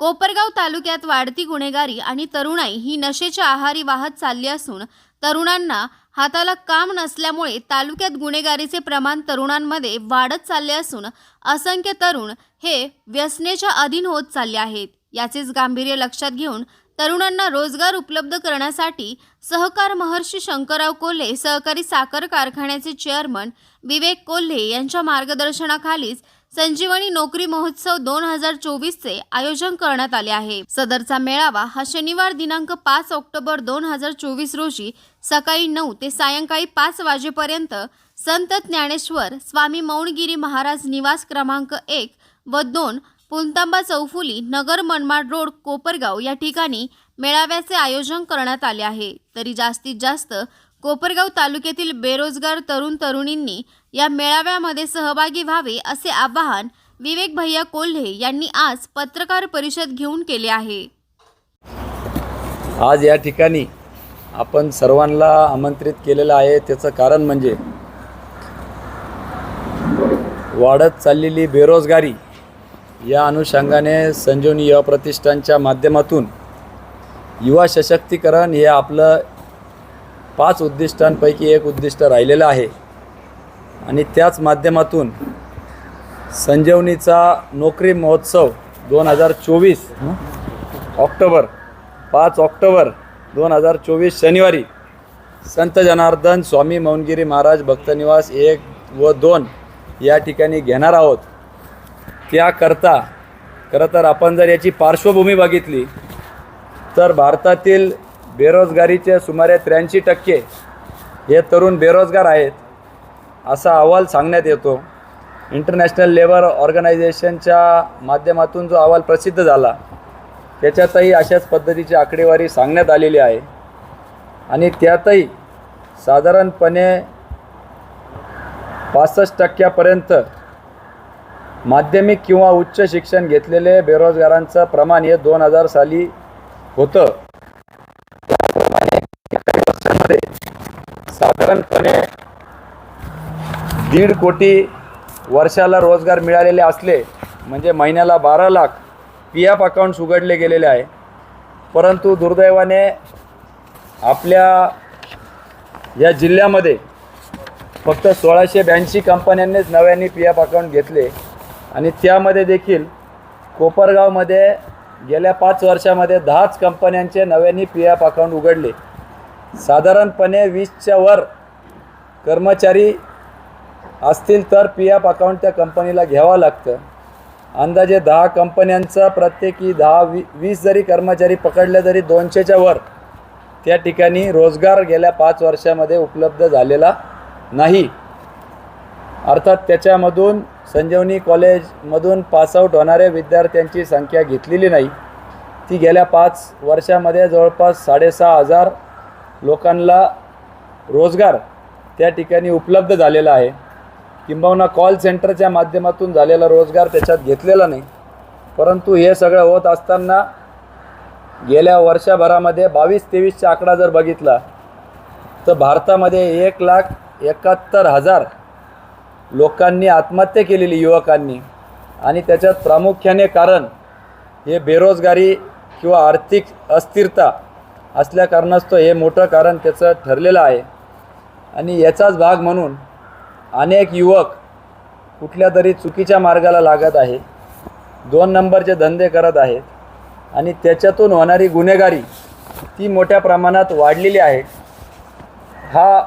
कोपरगाव तालुक्यात वाढती गुन्हेगारी आणि तरुणाई ही नशेच्या आहारी वाहत चालली असून तरुणांना हाताला काम नसल्यामुळे तालुक्यात गुन्हेगारीचे प्रमाण तरुणांमध्ये वाढत चालले असून असंख्य तरुण हे व्यसनेच्या अधीन होत चालले आहेत. याचेच गांभीर्य लक्षात घेऊन तरुणांना रोजगार उपलब्ध करण्यासाठी सहकार महर्षी शंकरराव कोल्हे सहकारी साखर कारखान्याचे चेअरमन विवेक कोल्हे यांच्या मार्गदर्शनाखालीच संजीवनी नोकरी महोत्सव दोन हजार चोवीसचे आयोजन करण्यात आले आहे. सदरचा मेळावा हा शनिवार दिनांक पाच ऑक्टोबर दोन हजार चोवीस रोजी सकाळी नऊ ते सायंकाळी पाच वाजेपर्यंत संत ज्ञानेश्वर स्वामी मौणगिरी महाराज निवास क्रमांक एक व दोन पुलतांबा चौफुली नगर मनमाड रोड कोपरगाव या ठिकाणी मेळाव्याचे आयोजन करण्यात आले आहे. तरी जास्तीत जास्त कोपरगाव तालुक्यातील बेरोजगार तरुण तरुणींनी या मेळाव्यामध्ये सहभागी व्हावे असे आवाहन विवेक भैया कोल्हे यांनी आज पत्रकार परिषद घेऊन केले आहे. आज या ठिकाणी आपण सर्वांना आमंत्रित केलेलं आहे. त्याचं कारण म्हणजे वाढत चाललेली बेरोजगारी या अनुषंगाने संजीवनी युवा प्रतिष्ठानच्या माध्यमातून युवा सशक्तीकरण हे आपलं पाच उद्दिष्टांपैकी एक उद्दिष्ट राहिलेलं आहे. आणि त्याच माध्यमातून संजीवनीचा नोकरी महोत्सव दोन हजार चोवीस ऑक्टोबर पाच ऑक्टोबर दोन हजार चोवीस शनिवारी संत जनार्दन स्वामी मौनगिरी महाराज भक्तनिवास एक व दोन या ठिकाणी घेणार आहोत. त्याकरता खरं तर आपण जर याची पार्श्वभूमी बघितली तर भारतातील बेरोजगारीचे सुमारे त्र्याऐंशी टक्के हे तरुण बेरोजगार आहेत असा अहवाल सांगण्यात येतो. इंटरनॅशनल लेबर ऑर्गनायझेशनच्या माध्यमातून जो अहवाल प्रसिद्ध झाला त्याच्यातही अशाच पद्धतीची आकडेवारी सांगण्यात आलेली आहे. आणि त्यातही साधारणपणे पासष्ट टक्क्यापर्यंत माध्यमिक किंवा उच्च शिक्षण घेतलेले बेरोजगारांचं प्रमाण हे दोन हजार साली होतं त्याप्रमाणे काही वर्षांमध्ये साधारणपणे दीड कोटी वर्षाला रोजगार मिळालेले असले म्हणजे महिन्याला बारा लाख पी एफ अकाउंट्स उघडले गेलेले आहे. परंतु दुर्दैवाने आपल्या या जिल्ह्यामध्ये फक्त सोळाशे ब्याऐंशी कंपन्यांनीच नव्याने पी एफ अकाउंट घेतले. आणि त्यामध्ये देखील कोपरगावमध्ये गेल्या पाच वर्षामध्ये दहाच कंपन्यांचे नव्याने पी एफ अकाउंट उघडले. साधारणपणे वीसच्या वर कर्मचारी असतील तर पी एफ अकाउंट त्या कंपनीला घ्यावं लागतं. अंदाजे दहा कंपन्यांचा प्रत्येकी दहा वी वीस जरी कर्मचारी पकडले तरी दोनशेच्या वर त्या ठिकाणी रोजगार गेल्या पाच वर्षामध्ये उपलब्ध झालेला नाही. अर्थात त्याच्यामधून संजीवनी कॉलेजमधून पासआउट होणाऱ्या विद्यार्थ्यांची संख्या घेतलेली नाही. ती गेल्या पाच वर्षामध्ये जवळपास साडेसहा हजार लोकांना रोजगार त्या ठिकाणी उपलब्ध झालेला आहे. किंबहुना कॉल सेंटरच्या माध्यमातून झालेला रोजगार त्याच्यात घेतलेला नाही. परंतु हे सगळं होत असताना गेल्या वर्षभरामध्ये बावीस तेवीसचा आकडा जर बघितला तर भारतामध्ये एक लाख एकाहत्तर हजार लोकांनी आत्महत्या केलेली युवकांनी. आणि त्याच्यात प्रामुख्याने कारण हे बेरोजगारी किंवा आर्थिक अस्थिरता असल्या कारणास्तव हे मोठं कारण त्याचं ठरलेलं आहे. आणि याचाच भाग म्हणून अनेक युवक कुठल्या तरी चुकीच्या मार्गाला लागत आहे दोन नंबरचे धंदे करत आहेत. आणि त्याच्यातून होणारी गुन्हेगारी ती मोठ्या प्रमाणात वाढलेली आहे. हा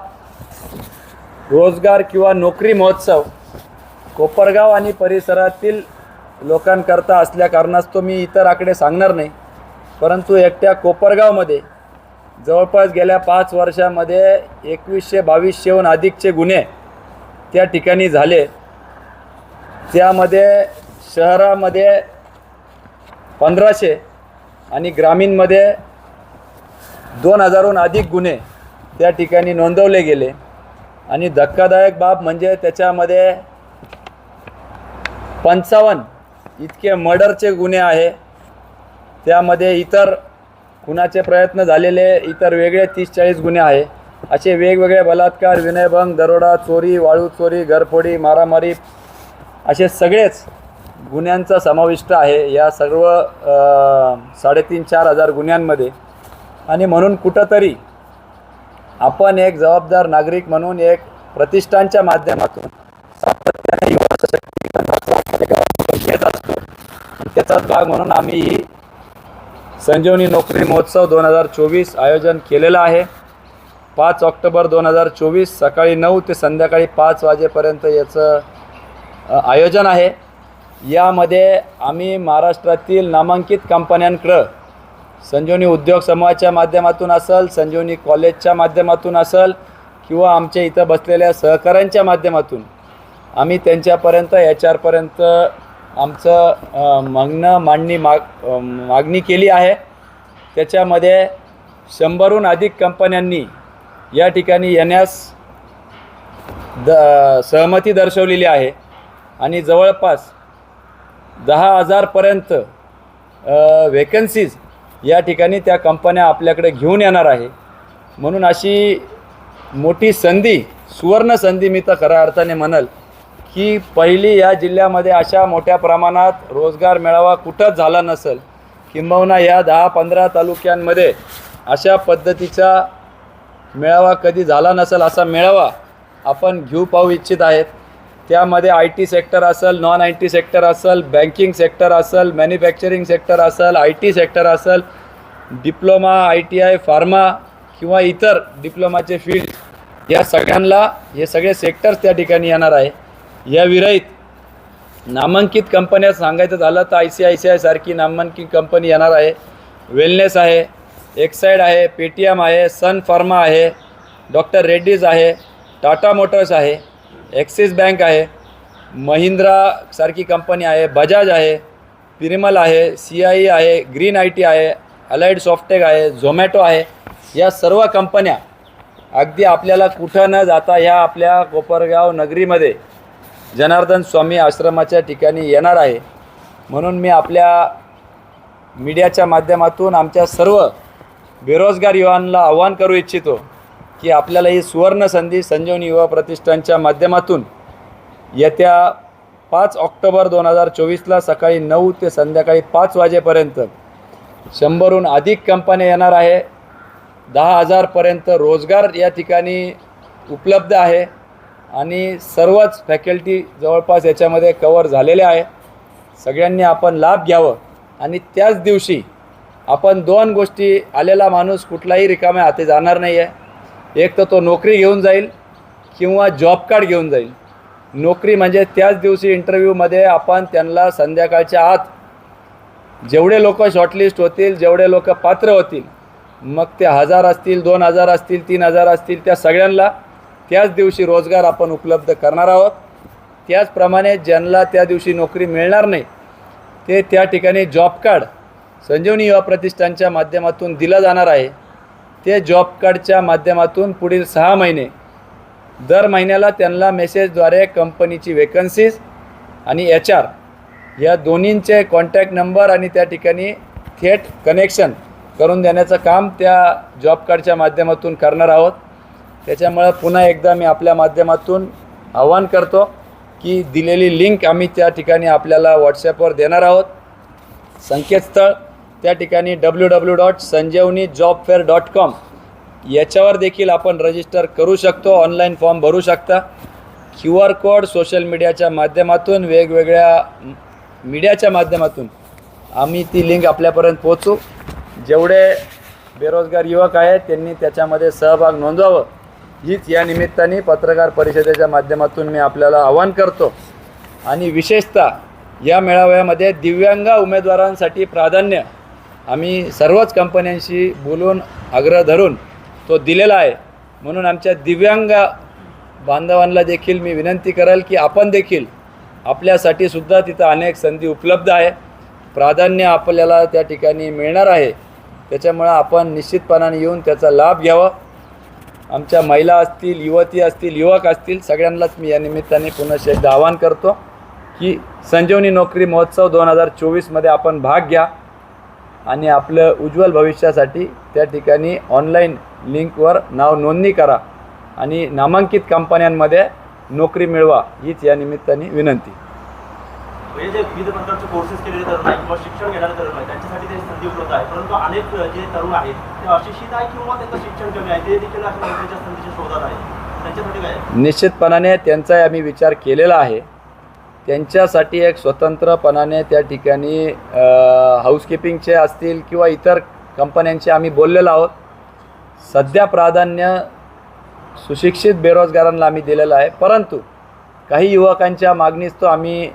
रोजगार किंवा नोकरी महोत्सव कोपरगाव आणि परिसरातील लोकांकरता असल्या कारणास्तव मी इतर आकडे सांगणार नाही. परंतु एकट्या कोपरगावमध्ये जवळपास गेल्या पाच वर्षामध्ये एकवीसशे बावीसशेहून अधिकचे गुन्हे त्या ठिकाणी झाले. त्यामध्ये शहरामध्ये पंधराशे आणि ग्रामीणमध्ये दोन हजारहून अधिक गुन्हे त्या ठिकाणी नोंदवले गेले. आणि धक्कादायक बाब म्हणजे त्याच्यामध्ये पंचावन्न इतके मर्डरचे गुन्हे आहे. त्यामध्ये इतर खुनाचे प्रयत्न झालेले इतर वेगळे तीस चाळीस गुन्हे आहे. असे वेगवेगळे बलात्कार विनयभंग दरोडा चोरी वाळू चोरी घरफोडी मारामारी असे सगळेच गुन्ह्यांचा समाविष्ट आहे या सर्व साडेतीन चार हजार गुन्ह्यांमध्ये. आणि म्हणून कुठंतरी आपण एक जबाबदार नागरिक म्हणून एक प्रतिष्ठानच्या माध्यमातून सातत्याने युवा सशक्तीकरणाचा घेत असतो. त्याचाच भाग म्हणून आम्ही ही संजीवनी नोकरी महोत्सव दोन हजार चोवीस आयोजन केलेलं आहे. पाच ऑक्टोबर दोन हजार चोवीस सकाळी नऊ ते संध्याकाळी पाच वाजेपर्यंत याचं आयोजन आहे. यामध्ये आम्ही महाराष्ट्रातील नामांकित कंपन्यांकडं संजीवनी उद्योग समूहाच्या माध्यमातून असेल संजीवनी कॉलेजच्या माध्यमातून असेल किंवा आमच्या इथं बसलेल्या सहकाऱ्यांच्या माध्यमातून आम्ही त्यांच्यापर्यंत एच आरपर्यंत आमचं मागणं मांडणी माग मागणी केली आहे. त्याच्यामध्ये शंभरहून अधिक कंपन्यांनी या ठिकाणी येण्यास द सहमती दर्शवलेली आहे. आणि जवळपास दहा हजारपर्यंत वेकन्सीज या ठिकाणी त्या कंपन्या आपल्याकडे घेऊन येणार आहे. म्हणून अशी मोठी संधी सुवर्ण संधी मी तर खऱ्या अर्थाने म्हणल की पहिली या जिल्ह्यामध्ये अशा मोठ्या प्रमाणात रोजगार मेळावा कुठंच झाला नसेल. किंबहुना या दहा पंधरा तालुक्यांमध्ये अशा पद्धतीचा मेळावा कधी झाला नसेल असा मेळावा आपण घेऊ पाहू इच्छित आहेत. त्यामध्ये आय टी सेक्टर असेल नॉन आय टी सेक्टर असेल बँकिंग सेक्टर असेल मॅन्युफॅक्चरिंग सेक्टर असेल आय टी सेक्टर असेल diploma I T I pharma किंवा इतर डिप्लोमाचे फील्ड या सगळ्यांना हे सगळे सेक्टर्स त्या ठिकाणी येणार आहे. या विरहित नामांकित कंपन्या सांगायचं झालं तर I C I C I सारखी नामांकित कंपनी येणार आहे. वेलनेस आहे एक्साईड आहे पेटीएम आहे सन फार्मा आहे डॉक्टर रेड्डीज आहे टाटा मोटर्स आहे ॲक्सिस बँक आहे महिंद्रा सारखी कंपनी आहे बजाज आहे पिरिमल आहे सी आय आहे ग्रीन आय टी आहे अलाइड सॉफ्टेक आहे झोमॅटो आहे. या सर्व कंपन्या अगदी आपल्याला कुठं न जाता ह्या आपल्या कोपरगाव नगरीमध्ये जनार्दन स्वामी आश्रमाच्या ठिकाणी येणार आहे. म्हणून मी आपल्या मीडियाच्या माध्यमातून आमच्या सर्व बेरोजगार युवांना आव्हान करू इच्छितो की आपल्याला ही सुवर्ण संधी संजीवनी युवा प्रतिष्ठानच्या माध्यमातून येत्या पाच ऑक्टोबर दोन हजार चोवीसला सकाळी नऊ ते संध्याकाळी पाच वाजेपर्यंत शंभरहून अधिक कंपन्या येणार आहे. दहा हजारपर्यंत रोजगार या ठिकाणी उपलब्ध आहे. आणि सर्वच फॅकल्टी जवळपास याच्यामध्ये कवर झालेल्या आहे. सगळ्यांनी आपण लाभ घ्यावं. आणि त्याच दिवशी आपण दोन गोष्टी आलेला माणूस कुठलाही रिकाम्या हाती जाणार नाही आहे एक तर तो नोकरी घेऊन जाईल किंवा जॉब कार्ड घेऊन जाईल. नोकरी म्हणजे त्याच दिवशी इंटरव्ह्यूमध्ये आपण त्यांना संध्याकाळच्या आत जेवढे लोक शॉर्टलिस्ट होतील जेवढे लोक पात्र होतील मग ते हजार असतील दोन हजार असतील तीन हजार असतील त्या सगळ्यांना त्याच दिवशी रोजगार आपण उपलब्ध करणार आहोत. त्याचप्रमाणे ज्यांना त्या दिवशी नोकरी मिळणार नाही ते त्या ठिकाणी जॉब कार्ड संजीवनी युवा प्रतिष्ठानच्या माध्यमातून दिलं जाणार आहे. ते जॉब कार्डच्या माध्यमातून पुढील सहा महिने दर महिन्याला त्यांना मेसेजद्वारे कंपनीची वेकन्सीज आणि एच आर या दोन्हींचे कॉन्टॅक्ट नंबर आणि त्या ठिकाणी थेट कनेक्शन करून देण्याचं काम त्या जॉब कार्डच्या माध्यमातून करणार आहोत. त्याच्यामुळं पुन्हा एकदा मी आपल्या माध्यमातून आव्हान करतो की दिलेली लिंक आम्ही त्या ठिकाणी आपल्याला व्हॉट्सॲपवर देणार आहोत. संकेतस्थळ त्या ठिकाणी W W dot Sanjivani job fair dot com याच्यावर देखील आपण रजिस्टर करू शकतो ऑनलाईन फॉर्म भरू शकता. क्यू आर कोड सोशल मीडियाच्या माध्यमातून वेगवेगळ्या मीडियाच्या माध्यमातून आम्ही ती लिंक आपल्यापर्यंत पोचू जेवढे बेरोजगार युवक आहेत त्यांनी त्याच्यामध्ये सहभाग नोंदवावं. हीच या निमित्ताने पत्रकार परिषदेच्या माध्यमातून मी आपल्याला आवाहन करतो. आणि विशेषतः या मेळाव्यामध्ये दिव्यांग उमेदवारांसाठी प्राधान्य आम्ही सर्वच कंपन्यांशी बोलून आग्रह धरून तो दिलेला आहे. म्हणून आमच्या दिव्यांग बांधवांना देखील मी विनंती करेल की आपण देखील आपल्यासाठी सुद्धा तिथं अनेक संधी उपलब्ध आहे. प्राधान्य आपल्याला त्या ठिकाणी मिळणार आहे. त्याच्यामुळं आपण निश्चितपणाने येऊन त्याचा लाभ घ्यावा. आमच्या महिला असतील युवती असतील युवक असतील सगळ्यांनाच मी या निमित्ताने पुन्हा एकदा आवाहन करतो की संजीवनी नोकरी महोत्सव दोन हजार चोवीसमध्ये आपण भाग घ्या आणि आपलं उज्ज्वल भविष्यासाठी त्या ठिकाणी ऑनलाईन लिंकवर नाव नोंदणी करा आणि नामांकित कंपन्यांमध्ये नोकरी मिळवा हीच या निमित्ताने विनंती. म्हणजे जे विविध प्रकारचे कोर्सेस केलेले तरुण आहे किंवा शिक्षण घेणारे तरुण आहे त्यांच्यासाठी ते संधी उपलब्ध आहे परंतु अनेक जे तरुण आहेत ते अशिक्षित आहे किंवा त्यांचं शिक्षण कमी आहे. ते देखील अशा नोकरीच्या संधीच्या शोधात आहे त्यांच्यासाठी काय? निश्चितपणाने त्यांचाही आम्ही विचार केलेला आहे. त्यांच्यासाठी एक स्वतंत्रपणाने त्या ठिकाणी हाऊसकीपिंगचे असतील किंवा इतर कंपन्यांचे आम्ही बोललेलो आहोत. सध्या प्राधान्य सुशिक्षित बेरोजगारांना आम्ही दिलेलं आहे. परंतु काही युवकांच्या मागणीस तो आम्ही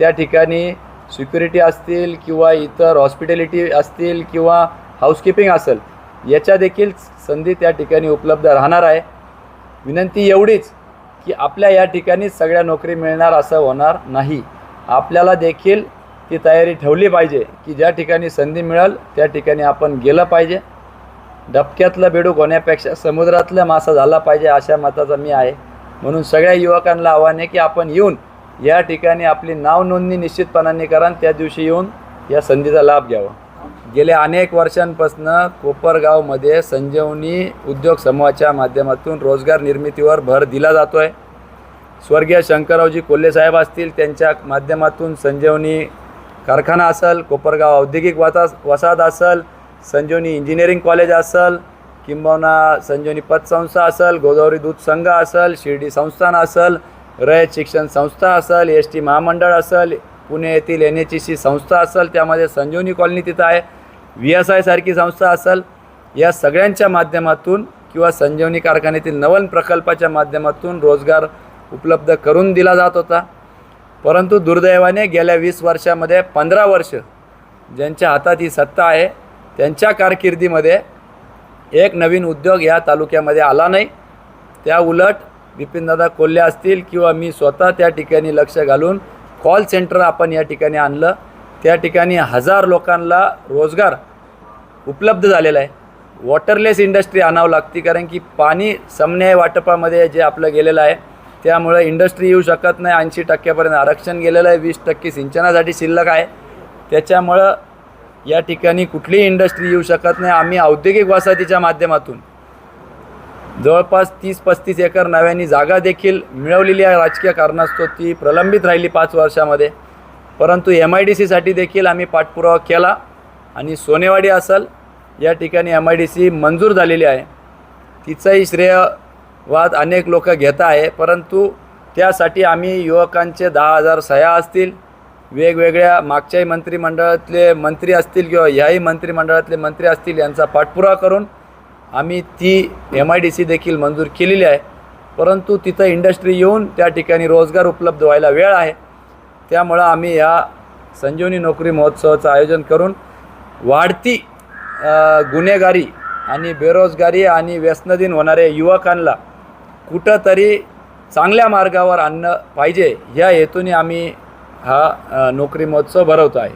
त्या ठिकाणी सिक्युरिटी असतील किंवा इतर हॉस्पिटॅलिटी असतील किंवा हाऊसकीपिंग असेल याच्या देखील संधी त्या ठिकाणी उपलब्ध राहणार आहे. विनंती एवढीच की आपल्या या ठिकाणी सगळ्या नोकरी मिळणार असं होणार नाही. आपल्याला देखील ती तयारी ठेवली पाहिजे की ज्या ठिकाणी संधी मिळेल त्या ठिकाणी आपण गेलं पाहिजे. डबक्यातलं बेडूक होण्यापेक्षा समुद्रातला मासा झाला पाहिजे अशा मताचा मी आहे. म्हणून सगळ्या युवकांना आव्हान आहे की आपण येऊन या ठिकाणी आपली नाव नोंदणी निश्चितपणाने करा आणि त्या दिवशी येऊन या संधीचा लाभ घ्यावा. गेल्या अनेक वर्षांपासून कोपरगावमध्ये संजीवनी उद्योग समूहाच्या माध्यमातून रोजगार निर्मितीवर भर दिला जातो आहे स्वर्गीय शंकररावजी कोल्हेसाहेब असतील त्यांच्या माध्यमातून संजीवनी कारखाना असेल कोपरगाव औद्योगिक वसा वसाहत असेल संजीवनी इंजिनिअरिंग कॉलेज असेल किंबहुना संजीवनी पतसंस्था असेल गोदावरी दूध संघ असेल शिर्डी संस्थान असेल रयत शिक्षण संस्था असेल एस टी महामंडळ असेल पुणे येथील एन एच सी संस्था असेल त्यामध्ये संजीवनी कॉलनी तिथं आहे व्ही एस आयसारखी संस्था असेल या सगळ्यांच्या माध्यमातून किंवा संजीवनी कारखान्यातील नवन प्रकल्पाच्या माध्यमातून रोजगार उपलब्ध करून दिला जात होता. परंतु दुर्दैवाने गेल्या वीस वर्षामध्ये पंधरा वर्ष ज्यांच्या हातात ही सत्ता आहे त्यांच्या कारकिर्दीमध्ये एक नवीन उद्योग या तालुक्यामध्ये आला नाही. त्या उलट बिपिनदादा कोल्हे असतील किंवा मी स्वतः त्या ठिकाणी लक्ष घालून कॉल सेंटर आपण या ठिकाणी आणलं. त्या ठिकाणी हजार लोकांना रोजगार उपलब्ध झालेला आहे. वॉटरलेस इंडस्ट्री आणावं लागते कारण की पाणी समन्याय वाटपामध्ये जे आपलं गेलेलं आहे त्यामुळं इंडस्ट्री येऊ शकत नाही. ऐंशी टक्क्यापर्यंत आरक्षण गेलेलं आहे. वीस टक्के सिंचनासाठी शिल्लक आहे. त्याच्यामुळं या ठिकाणी कुठलीही इंडस्ट्री येऊ शकत नाही. आम्ही औद्योगिक वसाहतीच्या माध्यमातून जवळपास तीस पस्तीस एकर नव्याने जागा देखील मिळवलेली आहे. राजकीय कारणास्तव ती प्रलंबित राहिली पाच वर्षामध्ये. परंतु एम आय डी सीसाठी देखील आम्ही पाठपुरावा केला आणि सोनेवाडी असल या ठिकाणी एम आय डी सी मंजूर झालेली आहे. तिचाही श्रेयवाद अनेक लोक घेत आहे. परंतु त्यासाठी आम्ही युवकांचे दहा हजार सह्या असतील वेगवेगळ्या मागच्याही मंत्रिमंडळातले मंत्री असतील किंवा ह्याही मंत्रिमंडळातले मंत्री असतील यांचा पाठपुरावा करून आम्ही ती एम आय डी सी देखील मंजूर केलेली आहे. परंतु तिथं इंडस्ट्री येऊन त्या ठिकाणी रोजगार उपलब्ध व्हायला वेळ आहे. त्यामुळं आम्ही या संजीवनी नोकरी महोत्सवाचं आयोजन करून वाढती गुन्हेगारी आणि बेरोजगारी आणि व्यसनधीन होणाऱ्या युवकांना कुठंतरी चांगल्या मार्गावर आणणं पाहिजे. ह्या हेतूने आम्ही हा नोकरी महोत्सव भरवतो आहे.